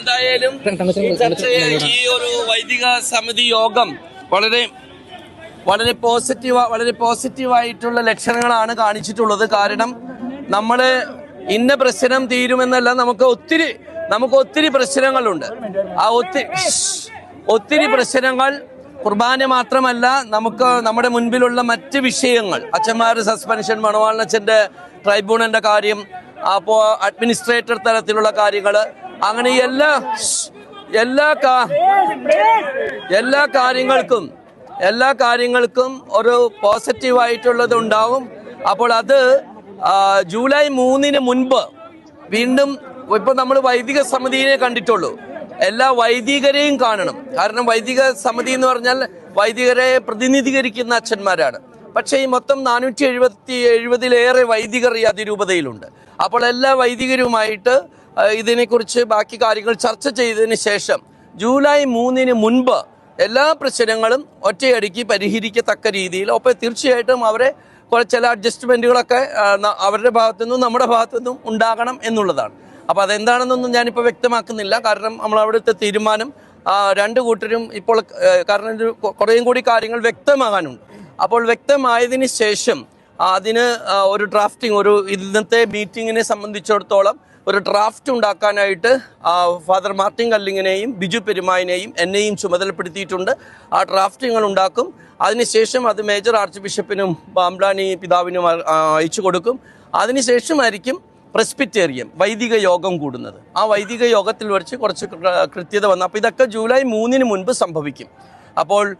എന്തായാലും ഈ ഒരു വൈദിക സമിതി യോഗം വളരെ വളരെ പോസിറ്റീവ് വളരെ പോസിറ്റീവായിട്ടുള്ള ലക്ഷണങ്ങളാണ് കാണിച്ചിട്ടുള്ളത്. കാരണം നമ്മൾ ഇന്ന പ്രശ്നം തീരുമെന്നല്ല നമുക്ക് ഒത്തിരി നമുക്ക് ഒത്തിരി പ്രശ്നങ്ങളുണ്ട്. ആ ഒത്തിരി ഒത്തിരി പ്രശ്നങ്ങൾ കുർബാന മാത്രമല്ല നമുക്ക് നമ്മുടെ മുൻപിലുള്ള മറ്റ് വിഷയങ്ങൾ അച്ഛന്മാരുടെ സസ്പെൻഷൻ മണവാളനച്ഛന്റെ ട്രൈബ്യൂണലിന്റെ കാര്യം അപ്പോൾ അഡ്മിനിസ്ട്രേറ്റർ തലത്തിലുള്ള കാര്യങ്ങൾ അങ്ങനെ എല്ലാ എല്ലാ എല്ലാ കാര്യങ്ങൾക്കും എല്ലാ കാര്യങ്ങൾക്കും ഒരു പോസിറ്റീവായിട്ടുള്ളത് ഉണ്ടാവും. അപ്പോൾ അത് ജൂലൈ മൂന്നിന് മുൻപ് വീണ്ടും ഇപ്പോൾ നമ്മൾ വൈദിക സമിതിയെ കണ്ടിട്ടുള്ളൂ. എല്ലാ വൈദികരെയും കാണണം. കാരണം വൈദിക സമിതി എന്ന് പറഞ്ഞാൽ വൈദികരെ പ്രതിനിധീകരിക്കുന്ന അച്ഛന്മാരാണ്. പക്ഷേ ഈ മൊത്തം നാനൂറ്റി എഴുപത്തി എഴുപതിലേറെ വൈദികർ ഈ അതിരൂപതയിലുണ്ട്. അപ്പോൾ എല്ലാ വൈദികരുമായിട്ട് ഇതിനെക്കുറിച്ച് ബാക്കി കാര്യങ്ങൾ ചർച്ച ചെയ്തതിന് ശേഷം ജൂലൈ മൂന്നിന് മുൻപ് എല്ലാ പ്രശ്നങ്ങളും ഒറ്റയടിക്ക് പരിഹരിക്കത്തക്ക രീതിയിൽ ഒപ്പം തീർച്ചയായിട്ടും അവരെ ചില അഡ്ജസ്റ്റ്മെന്റുകളൊക്കെ അവരുടെ ഭാഗത്തു നിന്നും നമ്മുടെ ഭാഗത്തു നിന്നും ഉണ്ടാകണം എന്നുള്ളതാണ്. അപ്പോൾ അതെന്താണെന്നൊന്നും ഞാനിപ്പോൾ വ്യക്തമാക്കുന്നില്ല. കാരണം നമ്മൾ അവിടുത്തെ തീരുമാനം രണ്ട് കൂട്ടരും ഇപ്പോൾ കാരണം കുറേയും കൂടി കാര്യങ്ങൾ വ്യക്തമാകാനുണ്ട്. അപ്പോൾ വ്യക്തമായതിന് ശേഷം അതിന് ഒരു ഡ്രാഫ്റ്റിംഗ് ഒരു ഇന്നത്തെ മീറ്റിങ്ങിനെ സംബന്ധിച്ചിടത്തോളം ഒരു ഡ്രാഫ്റ്റ് ഉണ്ടാക്കാനായിട്ട് ഫാദർ മാർട്ടിൻ കല്ലിങ്ങിനെയും ബിജു പെരുമായിനെയും എന്നെയും ചുമതലപ്പെടുത്തിയിട്ടുണ്ട്. ആ ഡ്രാഫ്റ്റുകൾ ഉണ്ടാക്കും. അതിനുശേഷം അത് മേജർ ആർച്ച് ബിഷപ്പിനും ബാംബ്ലാനി പിതാവിനും അയച്ചു കൊടുക്കും. അതിനുശേഷമായിരിക്കും പ്രസ്പിറ്റേറിയം വൈദിക യോഗം കൂടുന്നത്. ആ വൈദിക യോഗത്തിൽ വെച്ച് കുറച്ച് കൃത്യത വന്നു. അപ്പോൾ ഇതൊക്കെ ജൂലൈ മൂന്നിന് മുൻപ് സംഭവിക്കും. അപ്പോൾ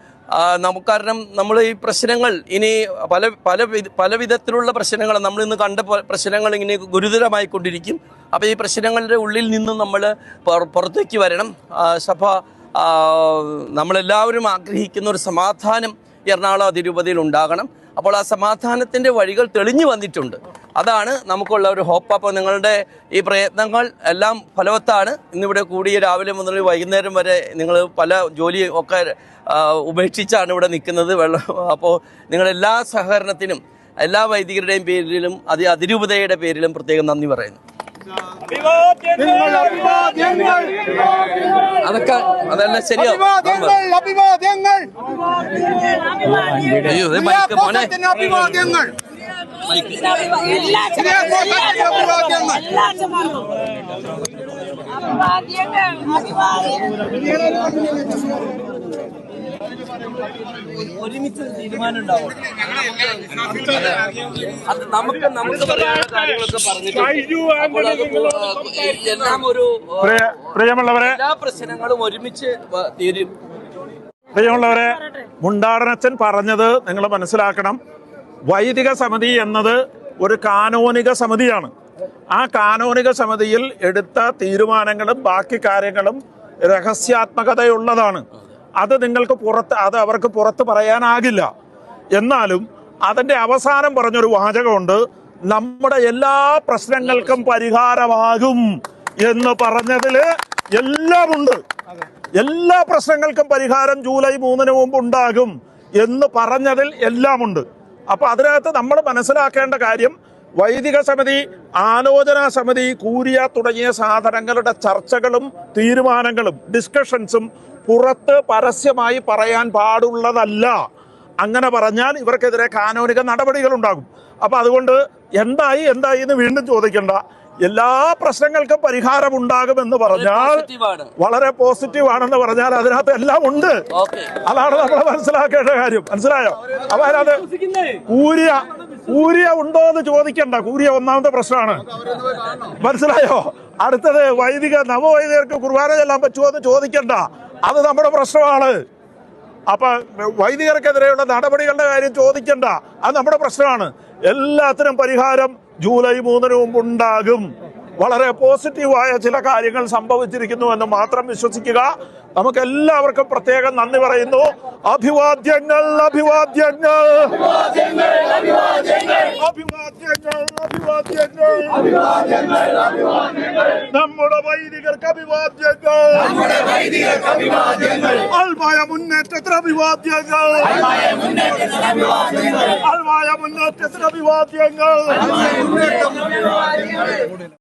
നമുക്ക് കാരണം നമ്മൾ ഈ പ്രശ്നങ്ങൾ ഇനി പല പല പല വിധത്തിലുള്ള പ്രശ്നങ്ങൾ നമ്മൾ ഇന്ന് കണ്ട പ്രശ്നങ്ങൾ ഇങ്ങനെ ഗുരുതരമായിക്കൊണ്ടിരിക്കും. അപ്പോൾ ഈ പ്രശ്നങ്ങളുടെ ഉള്ളിൽ നിന്നും നമ്മൾ പുറത്തേക്ക് വരണം. സഭ നമ്മളെല്ലാവരും ആഗ്രഹിക്കുന്ന ഒരു സമാധാനം എറണാകുളം അതിരൂപതയിൽ ഉണ്ടാകണം. അപ്പോൾ ആ സമാധാനത്തിന്റെ വഴികൾ തെളിഞ്ഞു വന്നിട്ടുണ്ട്. അതാണ് നമുക്കുള്ള ഒരു ഹോപ്പ് അപ്പോൾ നിങ്ങളുടെ ഈ പ്രയത്നങ്ങൾ എല്ലാം ഫലവത്താണ്. ഇന്നിവിടെ കൂടിയ രാവിലെ മുതൽ വൈകുന്നേരം വരെ നിങ്ങൾ പല ജോലി ഒക്കെ ഉപേക്ഷിച്ചാണ് ഇവിടെ നിൽക്കുന്നത്. വെള്ളം അപ്പോൾ നിങ്ങളെല്ലാ സഹകരണത്തിനും എല്ലാ വൈദികരുടെയും പേരിലും അതി അതിരൂപതയുടെ പേരിലും പ്രത്യേകം നന്ദി പറയുന്നു. അതൊക്കെ അതല്ല ശരിയാവും. അഭിവാദ്യങ്ങൾ. ഒരുമിച്ച് തീരുമാനം ഉണ്ടാവും അത് നമുക്ക് നമുക്ക് പറയാനുള്ള കാര്യങ്ങളൊക്കെ പറഞ്ഞിട്ടുണ്ട് എല്ലാം ഒരു പ്രിയ പ്രിയമുള്ളവരെ എല്ലാ പ്രശ്നങ്ങളും ഒരുമിച്ച് തീരും. പ്രിയമുള്ളവരെ മുണ്ടാടനച്ചൻ പറഞ്ഞത് നിങ്ങൾ മനസ്സിലാക്കണം. വൈദിക സമിതി എന്നത് ഒരു കാനോനിക സമിതിയാണ്. ആ കാനോനിക സമിതിയിൽ എടുത്ത തീരുമാനങ്ങളും ബാക്കി കാര്യങ്ങളും രഹസ്യാത്മകതയുള്ളതാണ്. അത് നിങ്ങൾക്ക് പുറത്ത് അത് അവർക്ക് പുറത്ത് പറയാനാകില്ല. എന്നാലും അതിന്റെ അവസാനം പറഞ്ഞൊരു വാചകമുണ്ട് നമ്മുടെ എല്ലാ പ്രശ്നങ്ങൾക്കും പരിഹാരമാകും എന്ന് പറഞ്ഞതിൽ എല്ലാമുണ്ട്. എല്ലാ പ്രശ്നങ്ങൾക്കും പരിഹാരം ജൂലൈ മൂന്നിന് മുമ്പ് ഉണ്ടാകും എന്ന് പറഞ്ഞതിൽ എല്ലാമുണ്ട്. അപ്പൊ അതിനകത്ത് നമ്മൾ മനസ്സിലാക്കേണ്ട കാര്യം വൈദിക സമിതി ആലോചനാ സമിതി കൂരിയ തുടങ്ങിയ സാധനങ്ങളുടെ ചർച്ചകളും തീരുമാനങ്ങളും ഡിസ്കഷൻസും പുറത്ത് പരസ്യമായി പറയാൻ പാടുള്ളതല്ല. അങ്ങനെ പറഞ്ഞാൽ ഇവർക്കെതിരെ കാനോനിക നടപടികൾ ഉണ്ടാകും അപ്പൊ അതുകൊണ്ട് എന്തായി എന്തായി എന്ന് വീണ്ടും ചോദിക്കണ്ട. എല്ലാ പ്രശ്നങ്ങൾക്കും പരിഹാരം ഉണ്ടാകുമെന്ന് പറഞ്ഞാൽ വളരെ പോസിറ്റീവ് ആണെന്ന് പറഞ്ഞാൽ അതിനകത്ത് എല്ലാം ഉണ്ട്. അതാണ് നമ്മൾ മനസ്സിലാക്കേണ്ട കാര്യം. മനസ്സിലായോ? അപ്പൊ അതിനകത്ത് കൂരിയ കൂരിയ ഉണ്ടോ എന്ന് ചോദിക്കണ്ട. കൂരിയ ഒന്നാമത്തെ പ്രശ്നമാണ്. മനസ്സിലായോ? അടുത്തത് വൈദിക നവവൈദികർക്ക് കുർബാന ചെല്ലാൻ പറ്റുമോ എന്ന് ചോദിക്കണ്ട. അത് നമ്മുടെ പ്രശ്നമാണ്. അപ്പൊ വൈദികർക്കെതിരെയുള്ള നടപടികളുടെ കാര്യം ചോദിക്കണ്ട. അത് നമ്മുടെ പ്രശ്നമാണ്. എല്ലാത്തിനും പരിഹാരം ജൂലൈ മൂന്നിന് മുമ്പ് ഉണ്ടാകും. വളരെ പോസിറ്റീവായ ചില കാര്യങ്ങൾ സംഭവിച്ചിരിക്കുന്നു എന്ന് മാത്രം വിശ്വസിക്കുക. നമുക്ക് എല്ലാവർക്കും പ്രത്യേകം നന്ദി പറയുന്നു. അഭിവാദ്യങ്ങൾ അഭിവാദ്യങ്ങൾ. അഭിവാദ്യങ്ങൾ. അഭിവാദ്യങ്ങൾ. നമ്മുടെ വൈദികർക്ക് അഭിവാദ്യങ്ങൾ. അൽമായ മുന്നേറ്റത്തിന് അഭിവാദ്യങ്ങൾ. അൽമായ മുന്നേറ്റത്തിന് അഭിവാദ്യങ്ങൾ.